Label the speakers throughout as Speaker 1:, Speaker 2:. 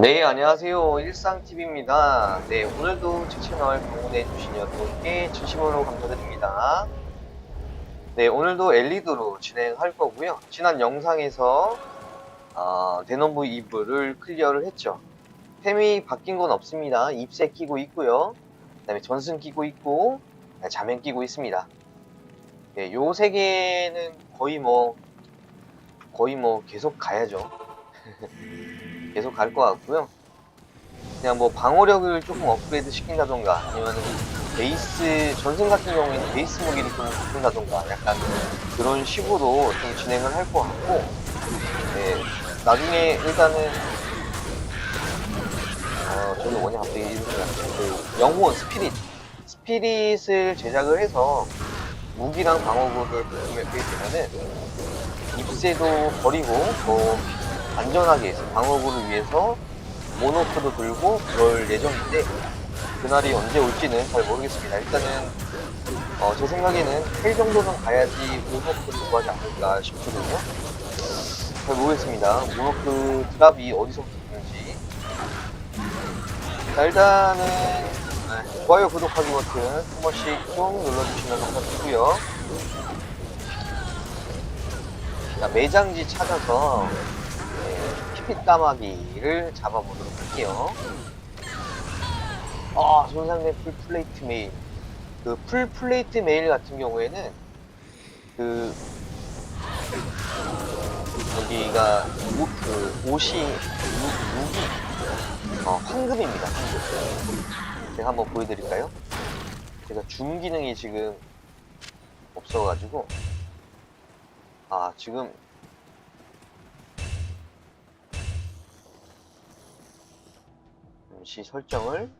Speaker 1: 네, 안녕하세요. 일상TV입니다. 네, 오늘도 제 채널 방문해주신 여러분께 진심으로 감사드립니다. 네, 오늘도 엘리드로 진행할 거고요. 지난 영상에서 아, 대넘부 이브를 클리어를 했죠. 템이 바뀐 건 없습니다. 잎새 끼고 있고요. 그 다음에 전승 끼고 있고, 네, 자면 끼고 있습니다. 네, 요 세 개는 거의 뭐, 거의 뭐 계속 가야죠. 계속 갈 것 같고요. 그냥 뭐 방어력을 조금 업그레이드 시킨다던가 아니면 베이스 전승 같은 경우에는 베이스 무기를 좀 바꾼다던가 약간 그런 식으로 좀 진행을 할 것 같고 네, 나중에 일단은 어 저기 뭐냐 갑자기 이름이 그 영혼 스피릿. 스피릿을 제작을 해서 무기랑 방어구를 구매하게 되면은 입세도 버리고 더 안전하게 방어구를 위해서 모노크도 들고 그럴 예정인데 그날이 언제 올지는 잘 모르겠습니다. 일단은 어, 제 생각에는 헬 정도는 가야지 모노크를 구하지 않을까 싶거든요. 잘 모르겠습니다. 모노크 드랍이 어디서부터 되는지. 자 일단은 네, 좋아요 구독하기 버튼 한 번씩 좀 눌러주시면 감사드리고요. 자, 매장지 찾아서 핏 까마귀를 잡아보도록 할게요. 아, 손상된 풀 플레이트 메일. 그 풀 플레이트 메일 같은 경우에는 그 여기가 오, 그 옷이 무, 무기 어, 황금입니다. 황금. 제가 한번 보여드릴까요? 제가 줌 기능이 지금 없어가지고 아 지금 잠시 설정을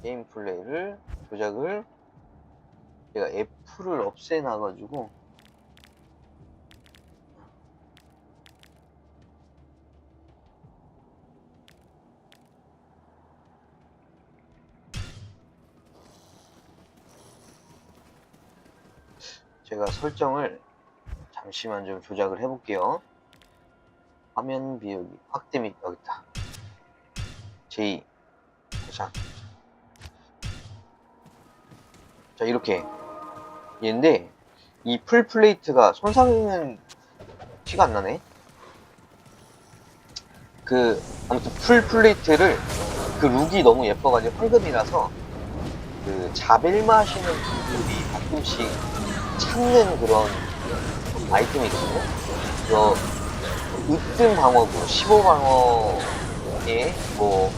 Speaker 1: 게임 플레이를 조작을 제가 F를 없애놔가지고 제가 설정을 잠시만 좀 조작을 해볼게요. 화면 비우기 확대 및 여기 있다. J 자 이렇게 얘인데 이 풀 플레이트가 손상은 티가 안 나네. 그 아무튼 풀 플레이트를 그 룩이 너무 예뻐가지고 황금이라서 그 자벨마 하시는 분들이 가끔씩 찾는 그런 아이템이 있거든요. 그래서 으뜸 방어구, 15방어에 뭐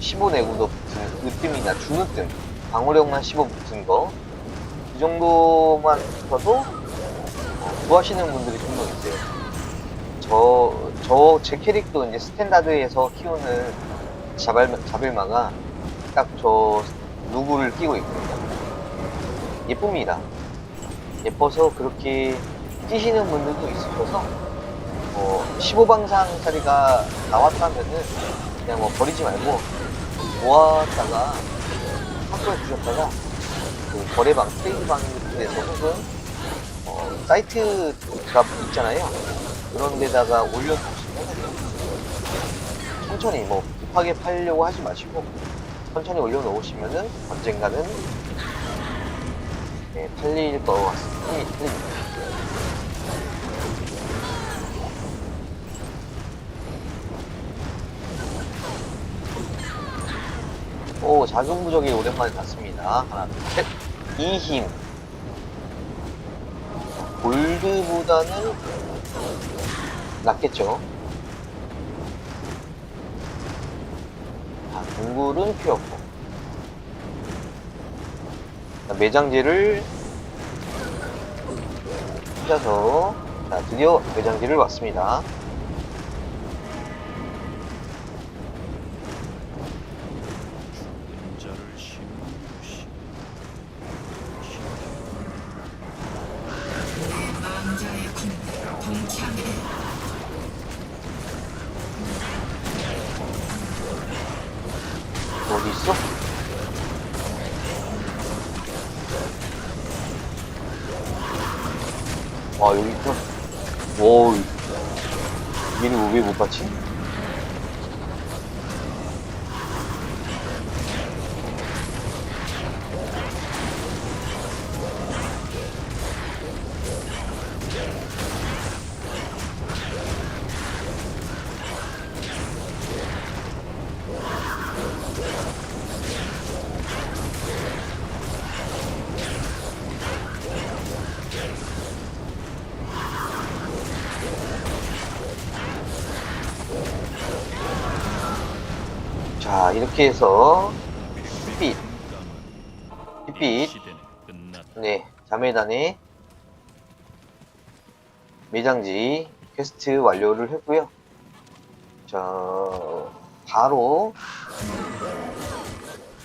Speaker 1: 15내구도 붙은 으뜸이나 중으뜸, 방어력만 15 붙은 거, 이 정도만 붙어도 어, 구하시는 분들이 종종 있어요. 저, 저, 제 캐릭도 이제 스탠다드에서 키우는 자벨, 자벨마가 딱 저 누구를 끼고 있거든요. 예쁩니다. 예뻐서 그렇게 끼시는 분들도 있으셔서 뭐 15방상짜리가 나왔다면은 그냥 뭐 버리지 말고 모았다가 학교에 두셨다가 그 거래방 트레이드방에서 혹은 어, 사이트가 있잖아요 그런 데다가 올려두시면 천천히 뭐 급하게 팔려고 하지 마시고 천천히 올려놓으시면은 언젠가는 네, 팔릴 것 같습니다. 오, 작은 부적이 오랜만에 났습니다. 하나, 둘, 셋. 이 힘. 골드보다는 낫겠죠. 자, 동굴은 피었고. 자, 매장지를 찾아서 자, 드디어 매장지를 왔습니다. 어디 있어? 와 여기 있구나. 오 얘는 왜못 봤지? 자, 이렇게 해서
Speaker 2: 시대는 끝났다.
Speaker 1: 네, 자매단의 매장지 퀘스트 완료를 했고요. 자, 바로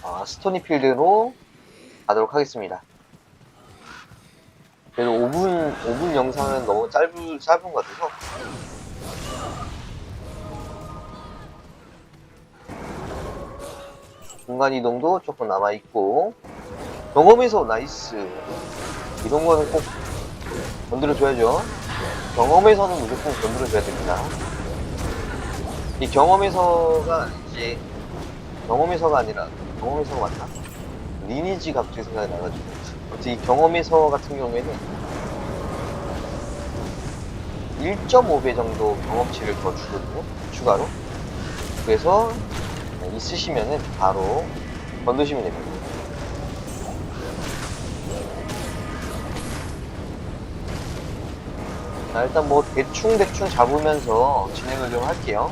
Speaker 1: 아, 스토니필드로 가도록 하겠습니다. 그래도 5분, 5분 영상은 너무 짧은, 짧은 것 같아서 공간 이동도 조금 남아있고 경험에서 나이스. 이런 거는 꼭 건드려줘야죠. 경험에서는 무조건 건드려줘야 됩니다. 이 경험에서가 이제 경험에서가 아니라 경험에서가 맞나? 리니지 갑자기 생각이 나가지고. 아무튼 이 경험에서 같은 경우에는 1.5배 정도 경험치를 더 주거든요. 추가로. 그래서 있으시면은 바로 건드시면 됩니다 자, 일단 뭐 대충대충 잡으면서 진행을 좀 할게요.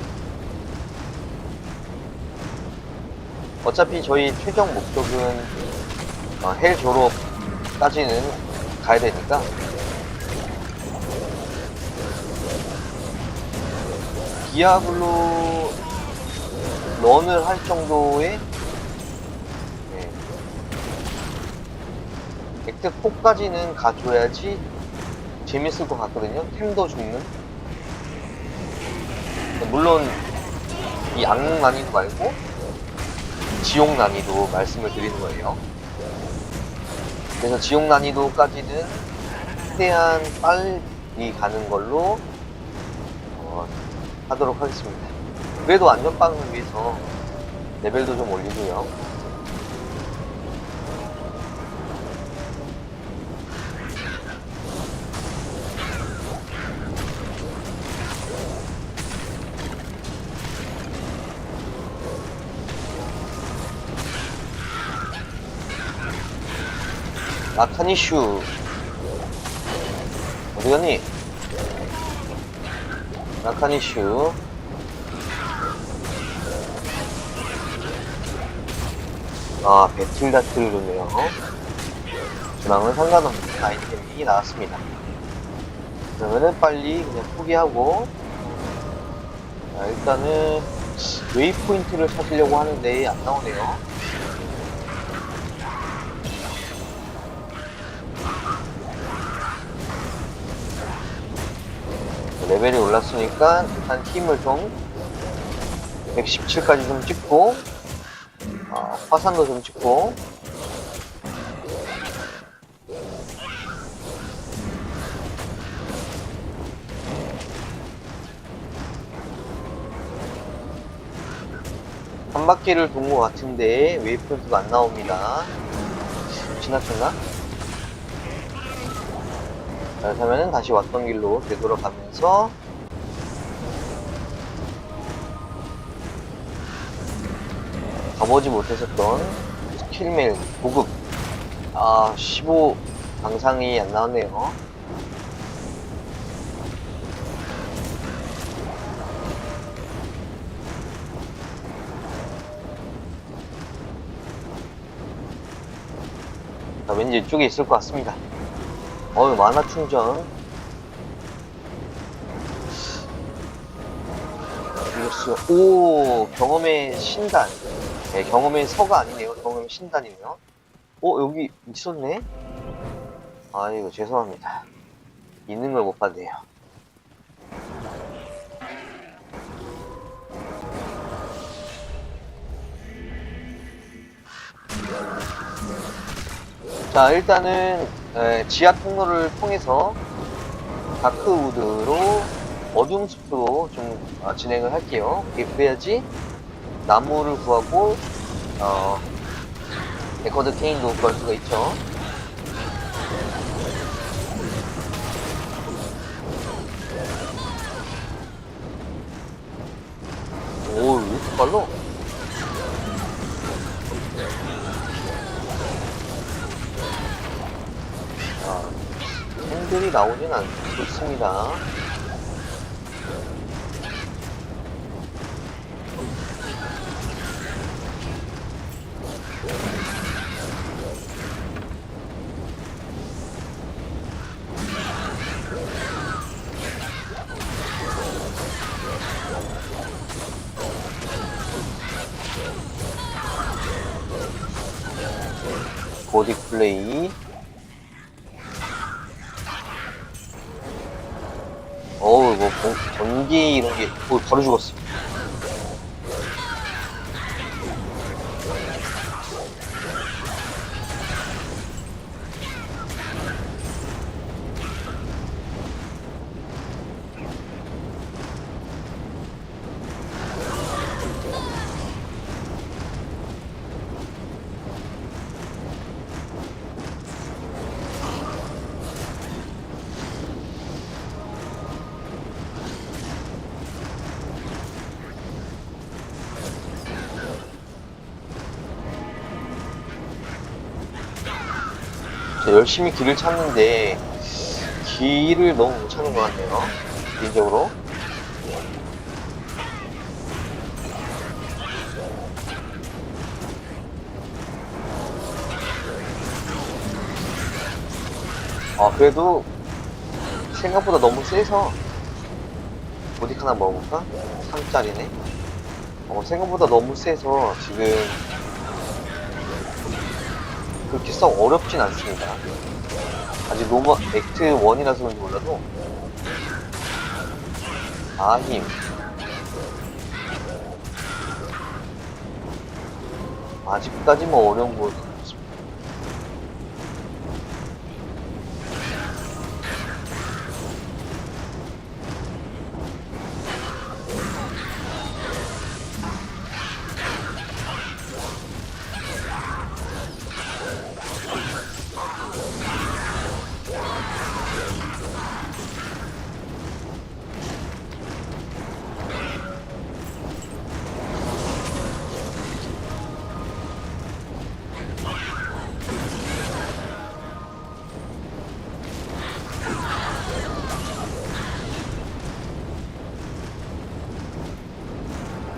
Speaker 1: 어차피 저희 최종 목적은 어, 헬 졸업까지는 가야 되니까 디아블로 런을 할 정도의 네. 액트 4까지는 가줘야지 재밌을 것 같거든요. 템도 죽는. 물론 이 악몽 난이도 말고 지옥 난이도 말씀을 드리는 거예요. 그래서 지옥 난이도까지는 최대한 빨리 가는 걸로 어, 하도록 하겠습니다. 그래도 안전빵을 위해서 레벨도 좀 올리고요. 라카니슈 어디 갔니? 라카니슈 아 배틀 다트를 좋네요. 저랑은 상관없는 아이템이 나왔습니다. 그러면은 빨리 그냥 포기하고 자, 일단은 웨이포인트를 찾으려고 하는데 안 나오네요. 레벨이 올랐으니까 일단 팀을 좀 117까지 좀 찍고 아, 화산도 좀 찍고 한 바퀴를 돈 것 같은데 웨이프런트가 안 나옵니다 지나쳤나? 자, 그러면은 다시 왔던 길로 되돌아가면서 가보지 못했었던 스킬멜 고급. 아 15 방상이 안 나왔네요. 자, 왠지 이쪽에 있을 것 같습니다. 어유 만화 충전. 이겼어 오 경험의 신단 네, 경험의 서가 아니네요. 경험의 신단이네요. 어 여기 있었네? 아이고 죄송합니다. 있는 걸 못 봤네요. 자 일단은 에, 지하 통로를 통해서 다크우드로 어둠 숲으로 좀 아, 진행을 할게요. 그래야지 나무를 구하고 어, 에커드 케인도 구할 수가 있죠. 오, 왜 이렇게 빨라? 자, 팬들이 나오진 않습니다. 이런 게, 어, 바로 죽었어. 열심히 길을 찾는데, 길을 너무 못 찾는 것 같네요. 개인적으로. 아, 그래도 생각보다 너무 세서 어디 하나 먹어볼까? 3짜리네. 어, 생각보다 너무 세서 지금 그렇게 썩 어렵진 않습니다. 아직 로마 액트 1이라서 그런지 몰라도 아 힘 아직까지 뭐 어려운 거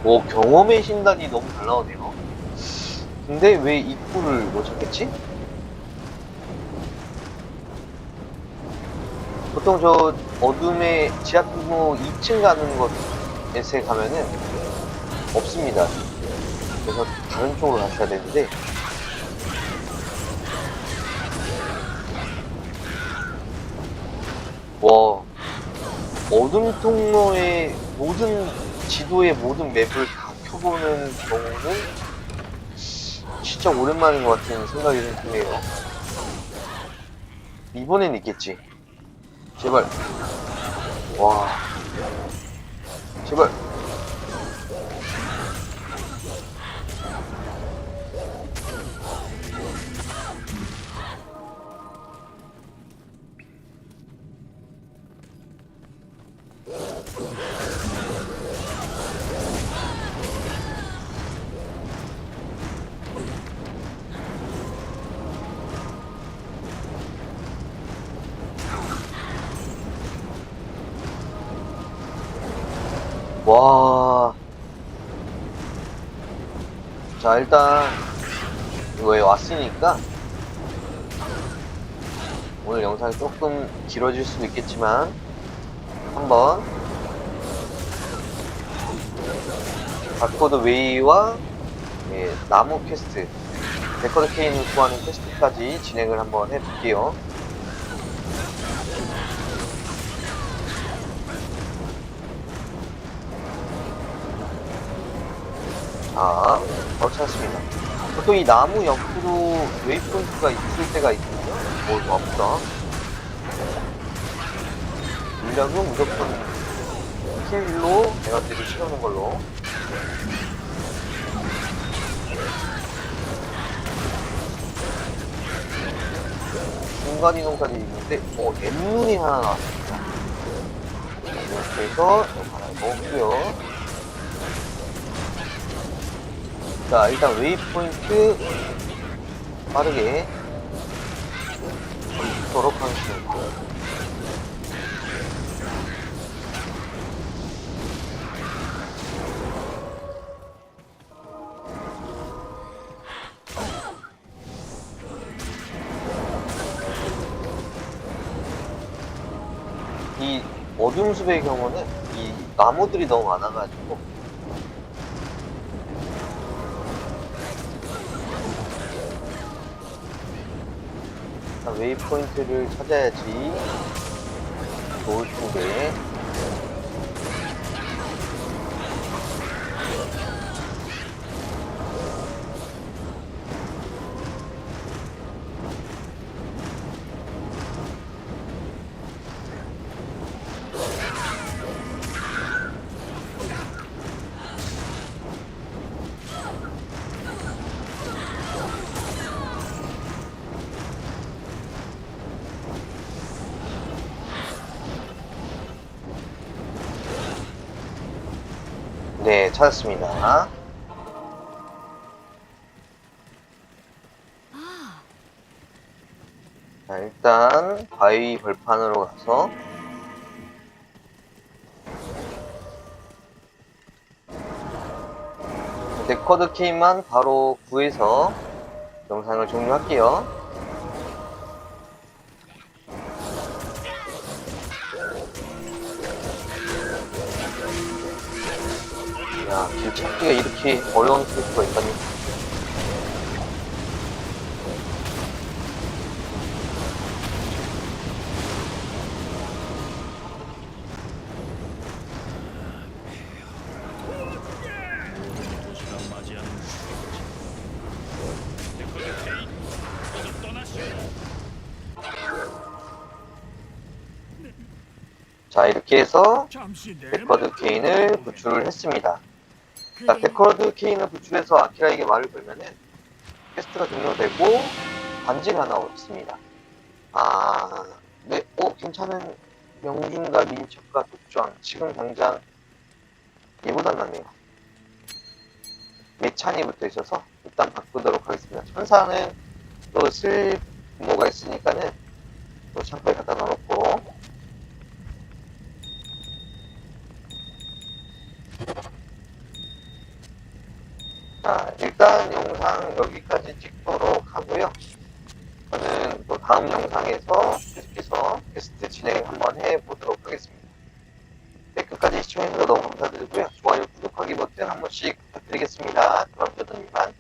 Speaker 1: 오 경험의 신단이 너무 잘 나오네요. 근데 왜 입구를 못 찾겠지? 보통 저 어둠의 지하통로 2층 가는 것에 가면은 없습니다. 그래서 다른 쪽으로 가셔야 되는데 와 어둠 통로의 모든 지도의 모든 맵을 다 켜보는 경우는 진짜 오랜만인 것 같은 생각이 좀 드네요. 이번엔 있겠지. 제발. 와. 제발. 와. 자, 일단, 이거에 왔으니까, 오늘 영상이 조금 길어질 수도 있겠지만, 한번, 바코드 웨이와, 예, 나무 퀘스트, 데커드 케인을 구하는 퀘스트까지 진행을 한번 해볼게요. 자, 바로 찾았습니다. 보통 이 나무 옆으로 웨이포인트가 있을 때가 있거든요. 오, 이거 아프다. 물량은 무조건 킬로 에너지를 채우는 걸로. 중간 이동까지 있는데, 어, 엠문이 하나 나왔습니다. 이렇게 해서 이거 하나 먹고요. 자, 일단 웨이포인트 빠르게 도록 하겠습니다. 이 어둠 숲의 경우는 이 나무들이 너무 많아가지고 웨이포인트를 찾아야지 좋을 텐데. 찾았습니다. 자, 일단 바위 벌판으로 가서 데코드 키만 바로 구해서 영상을 종료할게요. 찾기가 이렇게 어려운 수가 있다니. 자, 이렇게 해서 데코드 케인을 구출을 했습니다. 자, 데코드 케인을 구출해서 아키라에게 말을 걸면은 퀘스트가 종료되고 반지가 하나 있습니다. 아, 네, 오, 괜찮은 명중과 민첩과 독주왕 지금 당장 이보다 낫네요. 메찬이 붙어 있어서 일단 바꾸도록 하겠습니다. 천사는 또쓸 뭐가 있으니까는 또 창고에 갖다 놔놓고 자, 일단 영상 여기까지 찍도록 하고요. 저는 또 다음 영상에서 계속해서 게스트 진행 한번 해보도록 하겠습니다. 네, 끝까지 시청해주셔서 너무 감사드리고요. 좋아요, 구독하기 버튼 한 번씩 부탁드리겠습니다. 그럼 저는 이만